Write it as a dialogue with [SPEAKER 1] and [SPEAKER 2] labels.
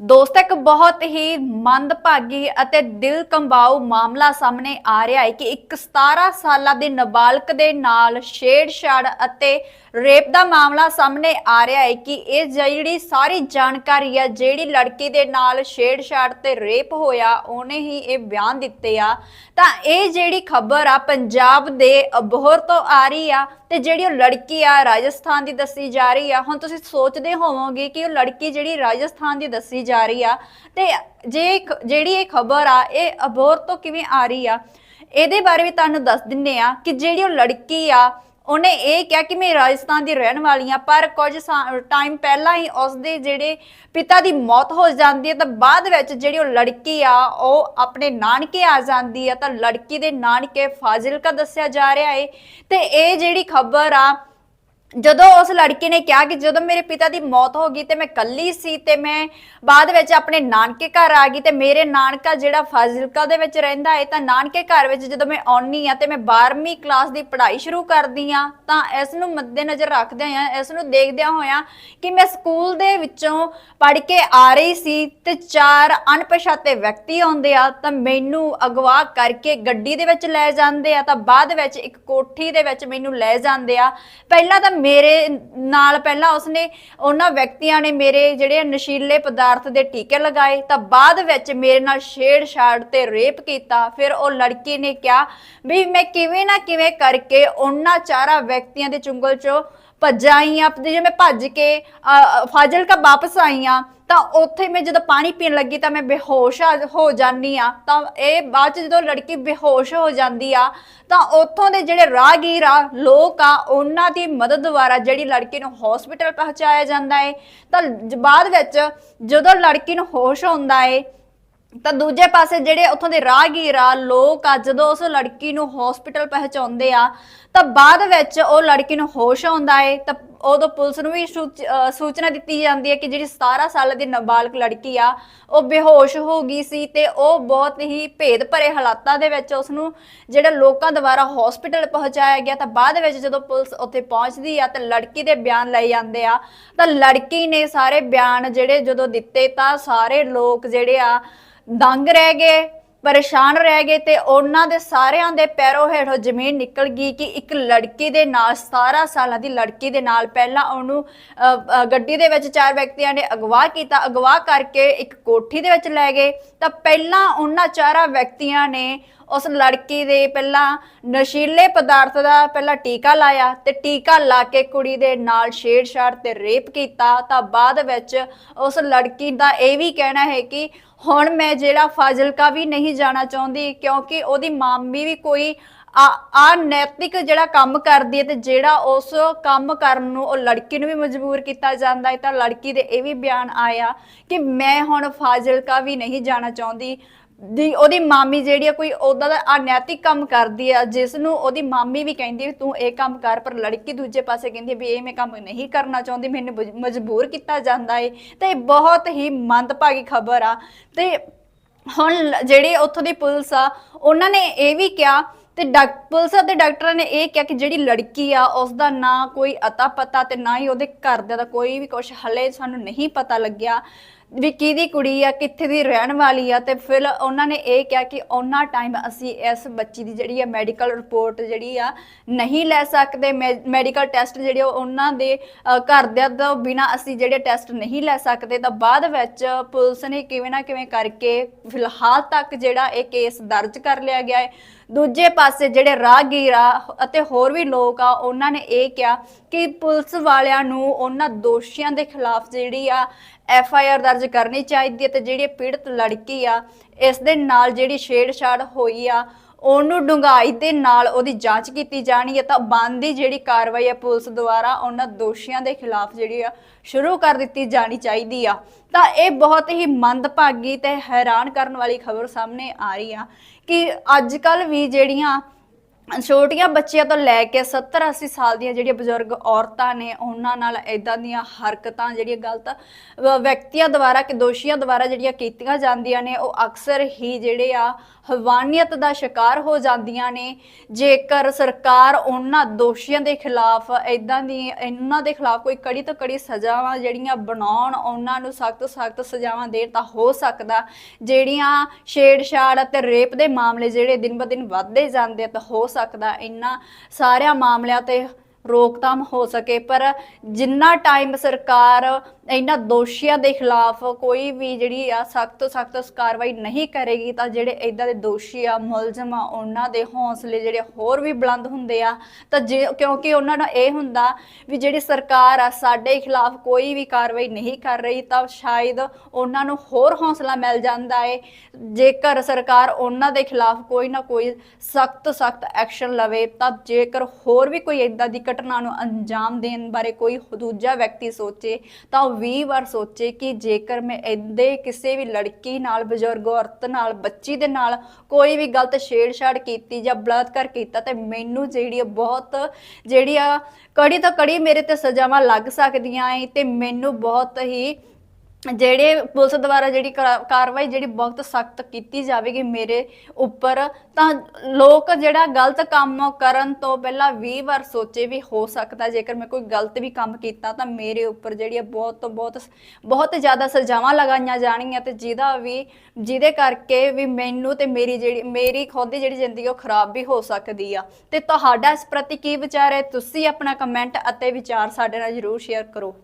[SPEAKER 1] ਦੋਸਤ, ਇੱਕ ਬਹੁਤ ਹੀ ਮੰਦਭਾਗੀ ਅਤੇ ਦਿਲ ਕੰਬਾਊ ਮਾਮਲਾ ਸਾਹਮਣੇ ਆ ਰਿਹਾ ਹੈ ਕਿ ਇੱਕ 17 ਸਾਲਾਂ ਦੇ ਨਾਬਾਲਗ ਦੇ ਨਾਲ ਛੇੜਛਾੜ ਅਤੇ ਰੇਪ ਦਾ ਮਾਮਲਾ ਸਾਹਮਣੇ ਆ ਰਿਹਾ ਹੈ ਕਿ ਇਹ ਜਿਹੜੀ ਸਾਰੀ ਜਾਣਕਾਰੀ ਆ ਜਿਹੜੀ ਲੜਕੀ ਦੇ ਨਾਲ ਛੇੜਛਾੜ ਤੇ ਰੇਪ ਹੋਇਆ, ਉਹਨੇ ਹੀ ਇਹ ਬਿਆਨ ਦਿੱਤੇ ਆ। ਤਾਂ ਇਹ ਜਿਹੜੀ ਖਬਰ ਆ, ਪੰਜਾਬ ਦੇ ਅਬੋਹਰ ਤੋਂ ਆ ਰਹੀ ਆ ਤੇ ਜਿਹੜੀ ਉਹ ਲੜਕੀ ਆ, ਰਾਜਸਥਾਨ ਦੀ ਦੱਸੀ ਜਾ ਰਹੀ ਆ। ਹੁਣ ਤੁਸੀਂ ਸੋਚਦੇ ਹੋਵੋਗੇ ਕਿ ਉਹ ਲੜਕੀ ਜਿਹੜੀ ਰਾਜਸਥਾਨ ਦੀ ਦੱਸੀ ਜਾ ਰਹੀ ਆ। ਤੇ ਜੇ ਜਿਹੜੀ ਇਹ ਖਬਰ ਆ, ਇਹ ਅਬੋਹਰ ਤੋਂ ਕਿਵੇਂ ਆ ਰਹੀ ਆ, ਇਹਦੇ ਬਾਰੇ ਵੀ ਤੁਹਾਨੂੰ ਦੱਸ ਦਿੰਨੇ ਆ ਕਿ ਜਿਹੜੀ ਉਹ ਲੜਕੀ ਆ, ਉਹਨੇ ਇਹ ਕਿਹਾ ਕਿ ਮੈਂ ਰਾਜਸਥਾਨ ਦੀ ਰਹਿਣ ਵਾਲੀ ਆ, ਪਰ ਕੁਝ ਟਾਈਮ ਪਹਿਲਾਂ ਹੀ ਉਸਦੇ ਜਿਹੜੇ ਪਿਤਾ ਦੀ ਮੌਤ ਹੋ ਜਾਂਦੀ ਹੈ, ਤਾਂ ਬਾਅਦ ਵਿੱਚ ਜਿਹੜੀ ਉਹ ਲੜਕੀ ਆ, ਉਹ ਆਪਣੇ ਨਾਨਕੇ ਆ ਜਾਂਦੀ ਆ, ਤਾਂ ਲੜਕੀ ਦੇ ਨਾਨਕੇ ਫਾਜ਼ਿਲਕਾ ਦੱਸਿਆ ਜਾ ਰਿਹਾ ਹੈ ਤੇ ਇਹ ਜਿਹੜੀ ਖਬਰ ਆ ਜਦੋਂ ਉਸ ਲੜਕੇ ਨੇ ਕਿਹਾ ਕਿ ਜਦੋਂ ਮੇਰੇ ਪਿਤਾ ਦੀ ਮੌਤ ਹੋ ਗਈ ਤੇ ਮੈਂ ਕੱਲੀ ਸੀ ਤੇ ਮੈਂ ਬਾਅਦ ਵਿੱਚ ਆਪਣੇ ਨਾਨਕੇ ਘਰ ਆ ਗਈ ਤੇ ਮੇਰੇ ਨਾਨਕਾ ਜਿਹੜਾ ਫਾਜ਼ਿਲਕਾ ਦੇ ਵਿੱਚ ਰਹਿੰਦਾ ਹੈ, ਤਾਂ ਨਾਨਕੇ ਘਰ ਵਿੱਚ ਜਦੋਂ ਮੈਂ ਆਉਣੀ ਆ ਤੇ ਮੈਂ 12ਵੀਂ ਕਲਾਸ ਦੀ ਪੜ੍ਹਾਈ ਸ਼ੁਰੂ ਕਰਦੀ ਆ ਤਾਂ ਇਸ ਨੂੰ ਮੱਦੇਨਜ਼ਰ ਰੱਖਦੇ ਆ ਇਸ ਨੂੰ ਦੇਖਦਿਆਂ ਹੋਇਆ ਕਿ ਮੈਂ ਸਕੂਲ ਦੇ ਵਿੱਚੋਂ ਪੜ੍ਹ ਕੇ ਆ ਰਹੀ ਸੀ ਤੇ ਚਾਰ ਅਣਪਛਾਤੇ ਵਿਅਕਤੀ ਆਉਂਦੇ ਆ, ਤਾਂ ਮੈਨੂੰ ਅਗਵਾ ਕਰਕੇ ਗੱਡੀ ਦੇ ਵਿੱਚ ਲੈ ਜਾਂਦੇ ਆ, ਤਾਂ ਬਾਅਦ ਵਿੱਚ ਇੱਕ ਕੋਠੀ ਦੇ ਵਿੱਚ ਮੈਨੂੰ ਲੈ ਜਾਂਦੇ ਆ। ਪਹਿਲਾਂ ਤਾਂ ਮੇਰੇ ਨਾਲ ਪਹਿਲਾਂ ਉਸਨੇ ਉਹਨਾਂ ਵਿਅਕਤੀਆਂ ਨੇ ਮੇਰੇ ਜਿਹੜੇ ਨਸ਼ੀਲੇ ਪਦਾਰਥ ਦੇ ਟੀਕੇ ਲਗਾਏ ਤਾਂ ਬਾਅਦ ਵਿੱਚ ਮੇਰੇ ਨਾਲ ਛੇੜਛਾੜ ਤੇ ਰੇਪ ਕੀਤਾ। ਫਿਰ ਉਹ ਲੜਕੀ ਨੇ ਕਿਹਾ ਵੀ ਮੈਂ ਕਿਵੇਂ ਨਾ ਕਿਵੇਂ ਕਰਕੇ ਉਹਨਾਂ ਚਾਰਾਂ ਵਿਅਕਤੀਆਂ ਦੇ ਚੁੰਗਲ ਚੋਂ ਭੱਜਾਂ ਆਈ ਆ ਜੇ ਮੈਂ ਭੱਜ ਕੇ ਅ, ਫਾਜ਼ਿਲਕਾ ਵਾਪਸ ਆਈ ਆ। ਤਾਂ ਉੱਥੇ ਮੈਂ ਜਦੋਂ ਪਾਣੀ ਪੀਣ ਲੱਗੀ ਤਾਂ ਮੈਂ ਬੇਹੋਸ਼ ਹੋ ਜਾਨੀ ਆ। ਤਾਂ ਇਹ ਬਾਅਦ ਚ ਜਦੋਂ ਲੜਕੀ ਬੇਹੋਸ਼ ਹੋ ਜਾਂਦੀ ਆ, ਤਾਂ ਉੱਥੋਂ ਦੇ ਜਿਹੜੇ ਰਾਹਗੀਰ ਆ, ਲੋਕ ਆ, ਉਹਨਾਂ ਦੀ ਮਦਦ ਦੁਆਰਾ ਜਿਹੜੀ ਲੜਕੀ ਨੂੰ ਹਸਪੀਟਲ ਪਹੁੰਚਾਇਆ ਜਾਂਦਾ ਏ। ਤਾਂ ਬਾਅਦ ਵਿੱਚ ਜਦੋਂ ਲੜਕੀ ਨੂੰ ਹੋਸ਼ ਹੁੰਦਾ ਏ, ਤਾਂ ਦੂਜੇ ਪਾਸੇ ਜਿਹੜੇ ਉੱਥੋਂ ਦੇ ਰਾਹਗੀਰ ਆ, ਲੋਕ ਆ, ਜਦੋਂ ਉਸ ਲੜਕੀ ਨੂੰ ਹਸਪੀਟਲ ਪਹੁੰਚਾਉਂਦੇ ਆ, ਤਾਂ ਬਾਅਦ ਵਿੱਚ ਉਹ ਲੜਕੀ ਨੂੰ ਹੋਸ਼ ਆਉਂਦਾ ਏ, ਤਾਂ ਉਦੋਂ ਪੁਲਿਸ ਨੂੰ ਵੀ ਸੂਚ- ਅਹ ਸੂਚਨਾ ਦਿੱਤੀ ਜਾਂਦੀ ਹੈ ਕਿ ਜਿਹੜੀ 17 ਸਾਲ ਦੀ ਨਾਬਾਲਗ ਲੜਕੀ ਆ, ਉਹ ਬੇਹੋਸ਼ ਹੋ ਗਈ ਸੀ ਤੇ ਉਹ ਬਹੁਤ ਹੀ ਭੇਦ ਭਰੇ ਹਾਲਾਤਾਂ ਦੇ ਵਿੱਚ ਉਸ ਨੂੰ ਜਿਹੜਾ ਲੋਕਾਂ ਦੁਆਰਾ ਹਸਪੀਟਲ ਪਹੁੰਚਾਇਆ ਗਿਆ, ਤਾਂ ਬਾਅਦ ਵਿੱਚ ਜਦੋਂ ਪੁਲਿਸ ਉੱਥੇ ਪਹੁੰਚਦੀ ਆ, ਤਾਂ ਲੜਕੀ ਦੇ ਬਿਆਨ ਲਏ ਜਾਂਦੇ ਆ। ਤਾਂ ਲੜਕੀ ਨੇ ਸਾਰੇ ਬਿਆਨ ਜਿਹੜੇ ਜਦੋਂ ਦਿੱਤੇ, ਤਾਂ ਸਾਰੇ ਲੋਕ ਜਿਹੜੇ ਆ ਦੰਗ ਰਹਿ ਗਏ। ਪਰੇਸ਼ਾਨ ਰਹਿ ਗਏ ਤੇ ਉਹਨਾਂ ਦੇ ਸਾਰਿਆਂ ਦੇ ਪੈਰੋਂ ਹੇਠੋਂ ਜ਼ਮੀਨ ਨਿਕਲ ਗਈ ਕਿ ਇੱਕ ਲੜਕੀ ਦੇ ਨਾਲ 17 ਸਾਲਾਂ ਦੀ ਲੜਕੀ ਦੇ ਨਾਲ ਪਹਿਲਾਂ ਉਹਨੂੰ ਗੱਡੀ ਦੇ ਵਿੱਚ ਚਾਰ ਵਿਅਕਤੀਆਂ ਨੇ ਅਗਵਾ ਕੀਤਾ, ਅਗਵਾ ਕਰਕੇ ਇੱਕ ਕੋਠੀ ਦੇ ਵਿੱਚ ਲੈ ਗਏ। ਤਾਂ ਪਹਿਲਾਂ ਉਹਨਾਂ ਚਾਰਾਂ ਵਿਅਕਤੀਆਂ ਨੇ ਉਸ ਲੜਕੀ ਦੇ ਪਹਿਲਾਂ ਨਸ਼ੀਲੇ ਪਦਾਰਥ ਦਾ ਪਹਿਲਾਂ ਟੀਕਾ ਲਾਇਆ ਤੇ ਟੀਕਾ ਲਾ ਕੇ ਕੁੜੀ ਦੇ ਨਾਲ ਛੇੜਛਾੜ ਤੇ ਰੇਪ ਕੀਤਾ। ਤਾਂ ਬਾਅਦ ਵਿੱਚ ਉਸ ਲੜਕੀ ਦਾ ਇਹ ਵੀ ਕਹਿਣਾ ਹੈ ਕਿ ਹੁਣ ਮੈਂ ਜਿਹੜਾ ਫਾਜ਼ਿਲਕਾ ਵੀ ਨਹੀਂ ਜਾਣਾ ਚਾਹੁੰਦੀ ਕਿਉਂਕਿ ਉਹਦੀ ਮਾਮੀ ਵੀ ਕੋਈ ਆ ਨੈਤਿਕ ਜਿਹੜਾ ਕੰਮ ਕਰਦੀ ਹੈ ਤੇ ਜਿਹੜਾ ਉਸ ਕੰਮ ਕਰਨ ਨੂੰ ਉਹ ਲੜਕੀ ਨੂੰ ਵੀ ਮਜਬੂਰ ਕੀਤਾ ਜਾਂਦਾ ਹੈ ਤਾਂ ਲੜਕੀ ਦੇ ਇਹ ਵੀ ਬਿਆਨ ਆਇਆ ਕਿ ਮੈਂ ਹੁਣ ਫਾਜ਼ਿਲਕਾ ਵੀ ਨਹੀਂ ਜਾਣਾ ਚਾਹੁੰਦੀ। ਦੀ ਉਹਦੀ ਮਾਮੀ ਜਿਹੜੀ ਆ ਕੋਈ ਉਹਦਾ ਦਾ ਅਨੈਤਿਕ ਕੰਮ ਕਰਦੀ ਆ ਜਿਸ ਨੂੰ ਉਹਦੀ ਮਾਮੀ ਵੀ ਕਹਿੰਦੀ ਵੀ ਤੂੰ ਇਹ ਕੰਮ ਕਰ, ਪਰ ਲੜਕੀ ਦੂਜੇ ਪਾਸੇ ਕਹਿੰਦੀ ਵੀ ਇਹ ਮੈਂ ਕੰਮ ਨਹੀਂ ਕਰਨਾ ਚਾਹੁੰਦੀ, ਮੈਨੂੰ ਮਜ- ਮਜਬੂਰ ਕੀਤਾ ਜਾਂਦਾ ਏ। ਤੇ ਇਹ ਬਹੁਤ ਹੀ ਮੰਦਭਾਗੀ ਖਬਰ ਆ। ਤੇ ਹੁਣ ਲ- ਜਿਹੜੇ ਉੱਥੋਂ ਦੀ ਪੁਲਿਸ ਆ, ਉਹਨਾਂ ਨੇ ਇਹ ਵੀ ਕਿਹਾ ਤੇ ਡਾਕ, ਪੁਲਿਸ ਅਤੇ ਡਾਕਟਰਾਂ ਨੇ ਇਹ ਕਿਹਾ ਕਿ ਜਿਹੜੀ ਲੜਕੀ ਆ ਉਸ ਦਾ ਨਾ ਕੋਈ ਅਤਾ ਪਤਾ ਤੇ ਨਾ ਹੀ ਉਹਦੇ ਘਰਦਿਆਂ ਦਾ ਕੋਈ ਵੀ ਕੁਝ ਹਲੇ ਸਾਨੂੰ ਨਹੀਂ ਪਤਾ ਲੱਗਿਆ। ਵੀ ਕਿਹਦੀ ਕੁੜੀ ਆ, ਕਿੱਥੇ ਦੀ ਰਹਿਣ ਵਾਲੀ ਆ, ਤੇ ਫਿਰ ਉਹਨਾਂ ਨੇ ਇਹ ਕਿਹਾ ਕਿ ਉਹਨਾਂ ਟਾਈਮ ਅਸੀਂ ਇਸ ਬੱਚੀ ਦੀ ਜਿਹੜੀ ਆ ਮੈਡੀਕਲ ਰਿਪੋਰਟ ਜਿਹੜੀ ਆ ਨਹੀਂ ਲੈ ਸਕਦੇ ਮੈਡੀਕਲ ਟੈਸਟ ਜਿਹੜੇ ਉਹ ਉਹਨਾਂ ਦੇ ਘਰਦਿਆਂ ਤੋਂ ਬਿਨਾ ਅਸੀਂ ਜਿਹੜੇ ਟੈਸਟ ਨਹੀਂ ਲੈ ਸਕਦੇ, ਤਾਂ ਬਾਅਦ ਵਿੱਚ ਪੁਲਿਸ ਨੇ ਕਿਵੇਂ ਨਾ ਕਿਵੇਂ ਕਰਕੇ ਫਿਲਹਾਲ ਤੱਕ ਜਿਹੜਾ ਇਹ ਕੇਸ ਦਰਜ ਕਰ ਲਿਆ ਗਿਆ ਹੈ। ਦੂਜੇ ਪਾਸੇ ਜਿਹੜੇ ਰਾਹਗੀਰ ਆ ਅਤੇ ਹੋਰ ਵੀ ਲੋਕ ਆ, ਉਹਨਾਂ ਨੇ ਇਹ ਕਿਹਾ ਕਿ ਪੁਲਿਸ ਵਾਲਿਆਂ ਨੂੰ ਉਹਨਾਂ ਦੋਸ਼ੀਆਂ ਦੇ ਖਿਲਾਫ ਜਿਹੜੀ ਆ ਐਫ ਆਈ ਆਰ ਦਰਜ ਕਰਨੀ ਚਾਹੀਦੀ ਹੈ ਤੇ ਜਿਹੜੀ ਪੀੜਤ ਲੜਕੀ ਆ, ਇਸ ਦੇ ਨਾਲ ਜਿਹੜੀ ਛੇੜਛਾੜ ਹੋਈ ਆ, ਉਹਨੂੰ ਡੂੰਘਾਈ ਦੇ ਨਾਲ ਉਹਦੀ ਜਾਂਚ ਕੀਤੀ ਜਾਣੀ ਹੈ ਤਾਂ ਬੰਦੀ ਜਿਹੜੀ ਕਾਰਵਾਈ ਹੈ ਪੁਲਿਸ ਦੁਆਰਾ ਉਹਨਾਂ ਦੋਸ਼ੀਆਂ ਦੇ ਖਿਲਾਫ ਜਿਹੜੀ ਆ, ਸ਼ੁਰੂ ਕਰ ਦਿੱਤੀ ਜਾਣੀ ਚਾਹੀਦੀ ਆ। ਤਾਂ ਇਹ ਬਹੁਤ ਹੀ ਮੰਦਭਾਗੀ ਤੇ ਹੈਰਾਨ ਕਰਨ ਵਾਲੀ ਖਬਰ ਸਾਹਮਣੇ ਆ ਰਹੀ ਆ ਕਿ ਅੱਜ ਕੱਲ ਵੀ ਜਿਹੜੀਆਂ ਛੋਟੀਆਂ ਬੱਚਿਆਂ ਤੋਂ ਲੈ ਕੇ 70 80 ਸਾਲ ਦੀਆਂ ਜਿਹੜੀਆਂ ਬਜ਼ੁਰਗ ਔਰਤਾਂ ਨੇ, ਉਹਨਾਂ ਨਾਲ ਇਦਾਂ ਦੀਆਂ ਹਰਕਤਾਂ, ਜਿਹੜੀਆਂ ਗਲਤ, ਅਹ ਵਿਅਕਤੀਆਂ ਦੁਆਰਾ ਕਿ ਦੋਸ਼ੀਆਂ ਦੁਆਰਾ ਜਿਹੜੀਆਂ ਕੀਤੀਆਂ ਜਾਂਦੀਆਂ ਨੇ, ਉਹ ਅਕਸਰ ਹੀ ਜਿਹੜੇ ਆ ਹਵਾਨੀਅਤ ਦਾ ਸ਼ਿਕਾਰ ਹੋ ਜਾਂਦੀਆਂ ਨੇ। ਜੇਕਰ ਸਰਕਾਰ ਉਹਨਾਂ ਦੋਸ਼ੀਆਂ ਦੇ ਖਿਲਾਫ ਇਦਾਂ ਦੀ, ਇਹਨਾਂ ਦੇ ਖਿਲਾਫ ਕੋਈ ਕੜੀ ਤੋਂ ਕੜੀ ਸਜ਼ਾਵਾਂ ਜਿਹੜੀਆਂ ਬਣਾਉਣ, ਉਹਨਾਂ ਨੂੰ ਸਖਤ ਸਖਤ ਸਜ਼ਾਵਾਂ ਦੇਣ ਤਾਂ ਹੋ ਸਕਦਾ। ਜਿਹੜੀਆਂ ਛੇੜਛਾੜ ਅਤੇ ਰੇਪ ਦੇ ਮਾਮਲੇ ਜਿਹੜੇ ਦਿਨ ਬ ਦਿਨ ਵੱਧਦੇ ਜਾਂਦੇ ਤਾਂ ਹੋ ਸਕਦਾ। ਇਹਨਾਂ ਸਾਰਿਆਂ ਮਾਮਲਿਆਂ ਤੇ ਰੋਕਥਾਮ ਹੋ ਸਕੇ, ਪਰ ਜਿੰਨਾ ਟਾਈਮ ਸਰਕਾਰ ਇਹਨਾਂ ਦੋਸ਼ੀਆਂ ਦੇ ਖਿਲਾਫ ਕੋਈ ਵੀ ਜਿਹੜੀ ਆ ਸਖਤ ਤੋਂ ਸਖਤ ਕਾਰਵਾਈ ਨਹੀਂ ਕਰੇਗੀ, ਤਾਂ ਜਿਹੜੇ ਇਦਾਂ ਦੇ ਦੋਸ਼ੀ ਆ, ਮੁਲਜ਼ਮ ਆ, ਉਹਨਾਂ ਦੇ ਹੌਸਲੇ ਜਿਹੜੇ ਹੋਰ ਵੀ ਬੁਲੰਦ ਹੁੰਦੇ ਆ, ਤਾਂ ਜੇ, ਕਿਉਂਕਿ ਉਹਨਾਂ ਨੂੰ ਇਹ ਹੁੰਦਾ ਵੀ ਜਿਹੜੀ ਸਰਕਾਰ ਆ, ਸਾਡੇ ਖਿਲਾਫ ਕੋਈ ਵੀ ਕਾਰਵਾਈ ਨਹੀਂ ਕਰ ਰਹੀ, ਤਾਂ ਸ਼ਾਇਦ ਉਹਨਾਂ ਨੂੰ ਹੋਰ ਹੌਸਲਾ ਮਿਲ ਜਾਂਦਾ ਏ। ਜੇਕਰ ਸਰਕਾਰ ਉਹਨਾਂ ਦੇ ਖਿਲਾਫ ਕੋਈ ਨਾ ਕੋਈ ਸਖਤ ਸਖਤ ਐਕਸ਼ਨ ਲਵੇ, ਤਾਂ ਜੇਕਰ ਹੋਰ ਵੀ ਕੋਈ ਇਦਾਂ ਦੀ ਘਟਨਾ ਨੂੰ ਅੰਜਾਮ ਦੇਣ ਬਾਰੇ ਕੋਈ ਦੂਜਾ ਵਿਅਕਤੀ ਸੋਚੇ ਤਾਂ 20 ਵਾਰ ਸੋਚੇ ਕਿ ਜੇਕਰ ਮੈਂ ਇਹਦੇ ਕਿਸੇ ਵੀ ਲੜਕੀ ਨਾਲ, ਬਜ਼ੁਰਗ ਔਰਤ ਨਾਲ, ਬੱਚੀ ਦੇ ਨਾਲ ਕੋਈ ਵੀ ਗਲਤ ਛੇੜਛਾੜ ਕੀਤੀ ਜਾਂ ਬਲਾਤਕਾਰ ਕੀਤਾ ਤੇ ਮੈਨੂੰ ਜਿਹੜੀ ਆ ਬਹੁਤ, ਜਿਹੜੀ ਆ ਕੜੀ ਤੋਂ ਕੜੀ ਮੇਰੇ ਤੇ ਸਜ਼ਾਵਾਂ ਲੱਗ ਸਕਦੀਆਂ ਏ ਤੇ ਮੈਨੂੰ ਬਹੁਤ ਹੀ ਜਿਹੜੇ ਪੁਲਿਸ ਦੁਆਰਾ ਜਿਹੜੀ ਕਰਾ- ਕਾਰਵਾਈ ਜਿਹੜੀ ਬਹੁਤ ਸਖਤ ਕੀਤੀ ਜਾਵੇਗੀ ਮੇਰੇ ਉੱਪਰ, ਤਾਂ ਲੋਕ ਜਿਹੜਾ ਗਲਤ ਕੰਮ ਕਰਨ ਤੋਂ ਪਹਿਲਾਂ 20 ਵਾਰ ਸੋਚੇ ਵੀ ਹੋ ਸਕਦਾ, ਜੇਕਰ ਮੈਂ ਕੋਈ ਗਲਤ ਵੀ ਕੰਮ ਕੀਤਾ ਤਾਂ ਮੇਰੇ ਉੱਪਰ ਜਿਹੜੀ ਹੈ ਬਹੁਤ ਤੋਂ ਬਹੁਤ ਬਹੁਤ ਜ਼ਿਆਦਾ ਸਜ਼ਾਵਾਂ ਲਗਾਈਆਂ ਜਾਣਗੀਆਂ ਤੇ ਜਿਹਦਾ ਵੀ, ਜਿਹਦੇ ਕਰਕੇ ਵੀ ਮੈਨੂੰ ਤੇ ਮੇਰੀ ਜਿਹੜੀ, ਮੇਰੀ ਖੁਦ ਦੀ ਜਿਹੜੀ ਜ਼ਿੰਦਗੀ ਉਹ ਖਰਾਬ ਵੀ ਹੋ ਸਕਦੀ ਆ। ਤੇ ਤੁਹਾਡਾ ਇਸ ਪ੍ਰਤੀ ਕੀ ਵਿਚਾਰ ਹੈ? ਤੁਸੀਂ ਆਪਣਾ ਕਮੈਂਟ ਅਤੇ ਵਿਚਾਰ ਸਾਡੇ ਨਾਲ ਜਰੂਰ ਸ਼ੇਅਰ ਕਰੋ।